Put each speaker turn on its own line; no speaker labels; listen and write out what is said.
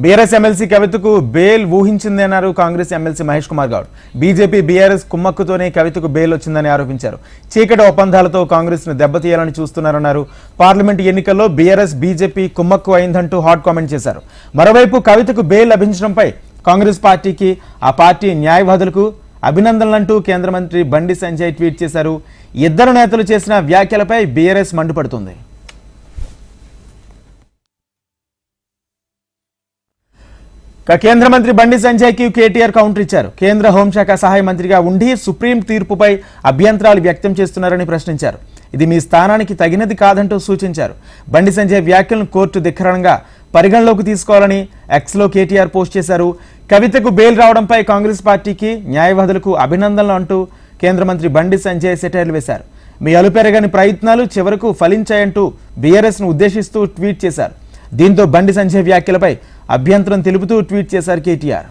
BRS MLC కవితకు bail ఊహించింది అన్నారు Congress MLC Mahesh Kumar Goud. BJP BRS కుమ్మక్కుతోనే కవితకు బెయిల్ వచ్చిందని ఆరోపించారు. చీకటి ఒప్పందాలతో కాంగ్రెస్ను దెబ్బతీయాలని చూస్తున్నారన్నారు. పార్లమెంట్ ఎన్నికల్లో బీఆర్ఎస్ బీజేపీ కుమ్మక్కు అయిందంటూ హాట్ కామెంట్ చేశారు. మరోవైపు కవితకు బెయిల్ లభించడంపై కాంగ్రెస్ పార్టీకి ఆ పార్టీ న్యాయవాదులకు అభినందనలంటూ కేంద్ర మంత్రి బండి సంజయ్ ట్వీట్ చేశారు. ఇద్దరు నేతలు చేసిన వ్యాఖ్యలపై బీఆర్ఎస్ మండిపడుతుంది. కేంద్ర మంత్రి బండి సంజయ్కి కేటీఆర్ కౌంటర్ ఇచ్చారు. కేంద్ర హోంశాఖ సహాయ మంత్రిగా ఉండి సుప్రీం తీర్పుపై అభ్యంతరాలు వ్యక్తం చేస్తున్నారని ప్రశ్నించారు. ఇది మీ స్థానానికి తగినది కాదంటూ సూచించారు. బండి సంజయ్ వ్యాఖ్యలను కోర్టు ధిక్కరణంగా పరిగణలోకి తీసుకోవాలని ఎక్స్లో కేటీఆర్ పోస్ట్ చేశారు. కవితకు బెయిల్ రావడంపై కాంగ్రెస్ పార్టీకి న్యాయవాదులకు అభినందనలు అంటూ కేంద్ర మంత్రి బండి సంజయ్ సెటైర్లు వేశారు. మీ అలుపెరగని ప్రయత్నాలు చివరకు ఫలించాయంటూ బీఆర్ఎస్ను ఉద్దేశిస్తూ ట్వీట్ చేశారు. దీంతో బండి సంజయ్ వ్యాఖ్యలపై అభ్యంతరం తెలుపుతూ ట్వీట్ చేశారు కేటీఆర్.